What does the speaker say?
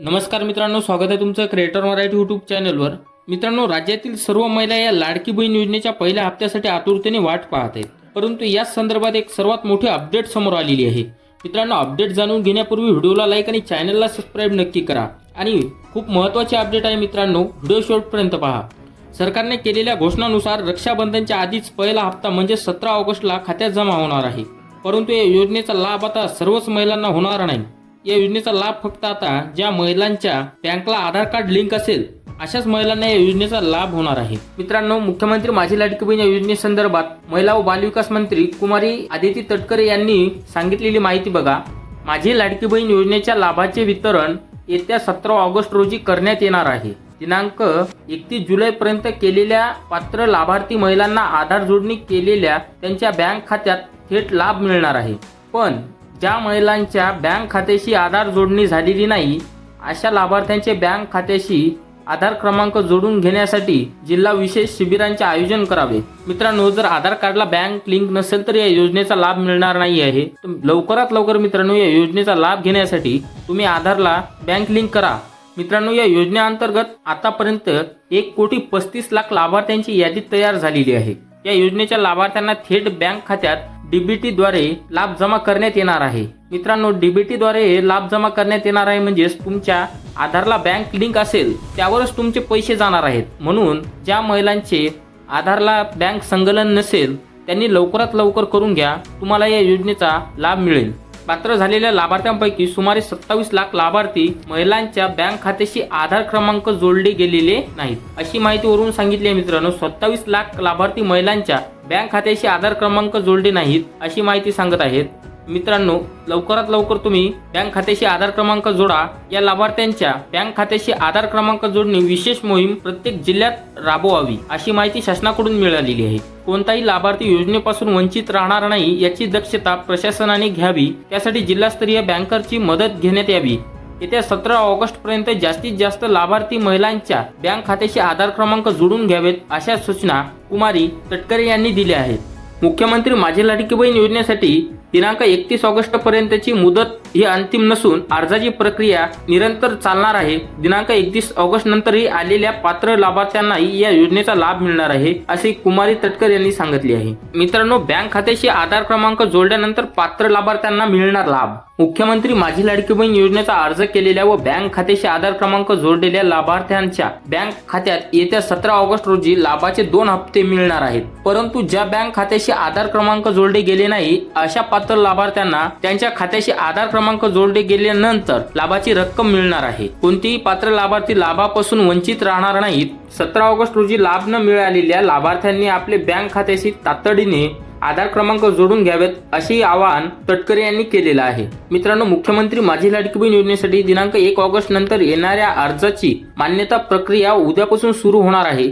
नमस्कार मित्रांनो स्वागत आहे तुमचं क्रिएटर मराठी यूट्यूब चॅनलवर मित्रांनो राज्यातील सर्व महिला या लाडकी बहीण योजनेच्या पहिल्या हप्त्यासाठी आतुरतेने वाट पाहत आहेत. परंतु याच संदर्भात एक सर्वात मोठी अपडेट समोर आलेली आहे. मित्रांनो अपडेट जाणून घेण्यापूर्वी व्हिडिओला लाईक आणि चॅनलला सबस्क्राईब नक्की करा. आणि खूप महत्त्वाचे अपडेट आहे मित्रांनो व्हिडिओ शेवटपर्यंत पहा. सरकारने केलेल्या घोषणानुसार रक्षाबंधनच्या आधीच पहिला हप्ता म्हणजे सतरा ऑगस्टला खात्यात जमा होणार आहे. परंतु या योजनेचा लाभ आता सर्वच महिलांना होणार नाही. या योजनेचा लाभ फक्त आता ज्या महिलांच्या बँकला आधार कार्ड लिंक असेल अशाच महिलांना या योजनेचा लाभ होणार आहे. मित्रांनो मुख्यमंत्री माझी लाडकी बहीण या योजनेसंदर्भात महिला व बालविकास मंत्री कुमारी आदिती तटकरे यांनी सांगितलेली माहिती बघा. माझी लाडकी बहीण योजनेच्या लाभाचे वितरण येत्या सतरा ऑगस्ट रोजी करण्यात येणार आहे. दिनांक एकतीस जुलैपर्यंत केलेल्या पात्र लाभार्थी महिलांना आधार जोडणी केलेल्या त्यांच्या बँक खात्यात थेट लाभ मिळणार आहे. पण ज्या महिलांच्या बँक खात्याशी आधार जोडणी झालेली नाही अशा लाभार्थ्यांचे बँक खात्याशी आधार क्रमांक जोडून घेण्यासाठी जिल्हा विशेष शिबिरांचे आयोजन करावे. मित्रांनो जर आधार कार्डला बँक लिंक नसेल तर या योजनेचा लाभ मिळणार नाही आहे. लवकरात लवकर मित्रांनो या योजनेचा लाभ घेण्यासाठी तुम्ही आधारला बँक लिंक करा. मित्रांनो या योजनेअंतर्गत आतापर्यंत एक कोटी पस्तीस लाख लाभार्थ्यांची यादी तयार झालेली आहे. या योजनेच्या लाभार्थ्यांना थेट बँक खात्यात डीबीटी द्वारे लाभ जमा करण्यात येणार आहे. मित्रांनो डीबीटी द्वारे लाभ जमा करण्यात येणार आहे म्हणजेच तुमच्या आधारला बँक लिंक असेल त्यावरच तुमचे पैसे जाणार आहेत. म्हणून ज्या महिलांचे आधारला बँक संकलन नसेल त्यांनी लवकरात लवकर करून घ्या तुम्हाला या योजनेचा लाभ मिळेल. पात्र झालेल्या लाभार्थ्यांपैकी सुमारे सत्तावीस लाख लाभार्थी महिलांच्या बँक खात्याशी आधार क्रमांक जोडले गेलेले नाहीत. अशी माहितीवरून सांगितली आहे मित्रांनो सत्तावीस लाख लाभार्थी महिलांच्या बँक खात्याशी आधार क्रमांक जोडले नाहीत अशी माहिती सांगत आहेत. मित्रांनो लवकरात लवकर तुम्ही बँक खात्याशी आधार क्रमांक जोडा. या लाभार्थ्यांच्या बँक खात्याशी आधार क्रमांक जोडणी विशेष मोहीम प्रत्येक जिल्ह्यात राबवावी अशी माहिती शासनाकडून मिळालेली आहे. कोणताही लाभार्थी योजनेपासून वंचित राहणार नाही याची दक्षता प्रशासनाने घ्यावी त्यासाठी जिल्हास्तरीय बँकरची मदत घेण्यात यावी. येत्या सतरा ऑगस्ट पर्यंत जास्तीत जास्त लाभार्थी महिलांच्या बँक खात्याशी आधार क्रमांक जोडून घ्यावेत अशा सूचना कुमारी तटकरे यांनी दिल्या आहेत. मुख्यमंत्री माझी लाडकी बहीण योजनेसाठी दिनांक एकतीस ऑगस्ट पर्यंतची मुदत ही अंतिम नसून अर्जाची प्रक्रिया निरंतर चालणार आहे. दिनांक एकतीस ऑगस्ट नंतरही आलेल्या पात्र लाभार्थ्यांनाही या योजनेचा लाभ मिळणार आहे असे कुमारी तटकर यांनी सांगितले आहे. मित्रांनो बँक खात्याशी आधार क्रमांक जोडल्यानंतर पात्र लाभार्थ्यांना मिळणार लाभ. मुख्यमंत्री माझी लाडकी बहीण योजनेचा अर्ज केलेल्या व बँक खात्याशी आधार क्रमांक जोडलेल्या लाभार्थ्यांच्या बँक खात्यात येत्या सतरा ऑगस्ट रोजी लाभाचे दोन हप्ते मिळणार आहेत. परंतु ज्या बँक खात्याशी आधार क्रमांक जोडले गेले नाही अशा पात्र लाभार्थ्यांना त्यांच्या खात्याशी आधार क्रमांक जोडले गेल्यानंतर लाभाची रक्कम मिळणार आहे. कोणतीही पात्र लाभार्थी लाभापासून वंचित राहणार नाहीत. सतरा ऑगस्ट रोजी लाभ न मिळालेल्या लाभार्थ्यांनी आपले बँक खात्याशी तातडीने आधार क्रमांक जोडून घ्यावेत असे आवाहन तटकरे यांनी केलेलं आहे. मित्रांनो मुख्यमंत्री माझी लाडकी बहीण योजनेसाठी दिनांक एक ऑगस्ट नंतर येणाऱ्या अर्जाची मान्यता प्रक्रिया उद्यापासून सुरू होणार आहे.